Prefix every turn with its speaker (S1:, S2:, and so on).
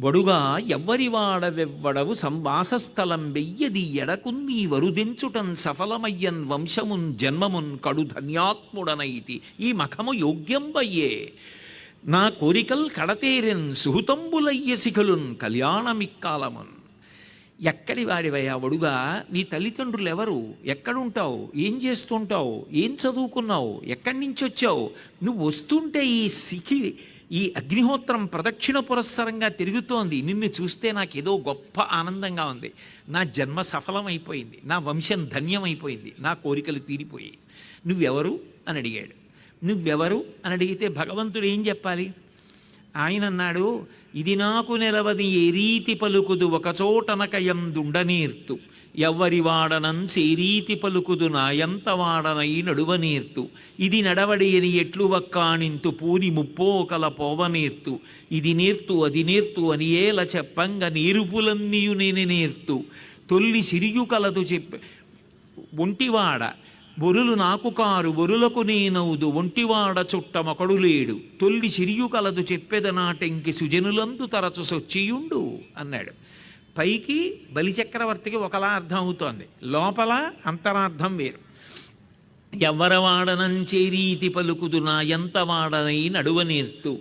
S1: వడుగా ఎవ్వరి వాడవెవ్వడవు సంవాసస్థలం వెయ్యది ఎడకున్నీ వరుదెంచుటన్ సఫలమయ్యన్ వంశమున్ జన్మమున్ కడు ధన్యాత్ముడనైతి. ఈ మఖము యోగ్యంబయ్యే. నా కోరికల్ కడతేరెన్ సుహుతంబులయ్య శిఖలున్ కళ్యాణమిక్కాలమున్. ఎక్కడి వాడివయ్యా వడుగా? నీ తల్లిదండ్రులు ఎవరు ఎక్కడుంటావు? ఏం చేస్తుంటావు? ఏం చదువుకున్నావు? ఎక్కడి నుంచి వచ్చావు నువ్వు వస్తుంటే ఈ సిఖి ఈ అగ్నిహోత్రం ప్రదక్షిణ పురస్సరంగా తిరుగుతోంది. నిన్ను చూస్తే నాకు ఏదో గొప్ప ఆనందంగా ఉంది. నా జన్మ సఫలమైపోయింది. నా వంశం ధన్యమైపోయింది. నా కోరికలు తీరిపోయాయి. నువ్వెవరు? అని అడిగాడు. నువ్వెవరు? అని అడిగితే భగవంతుడు ఏం చెప్పాలి? ఆయన అన్నాడు ఇది నాకు నిలవది ఏ రీతి పలుకుదు ఒకచోటనకయం దుండనేర్తు ఎవ్వరి వాడనంచి రీతి పలుకుదు నాయంత వాడనై నడువనేర్తు. ఇది నడవడి అని ఎట్లు వక్కాణింతు పూని ముప్పోకల పోవనేర్తు. ఇది నేర్తు అది నేర్తు అని ఏల చెప్పంగ నీరుపులన్నీయు నేను నేర్తు. తొల్లి సిరియు కలదు చెప్ప ఒంటివాడ బొరులు నాకు కారు బొరులకు నేనవుదు ఒంటివాడ చుట్టమొకడు లేడు. తొల్లి చిరియు కలదు చెప్పెదనాటెంకి సుజనులందు తరచు సొచ్చియుండు అన్నాడు. పైకి బలిచక్రవర్తికి ఒకలా అర్థం అవుతోంది లోపల అంతరార్థం వేరు. ఎవ్వరవాడనంచేరీతి పలుకుదు నా ఎంత వాడనై నడువనేర్తు.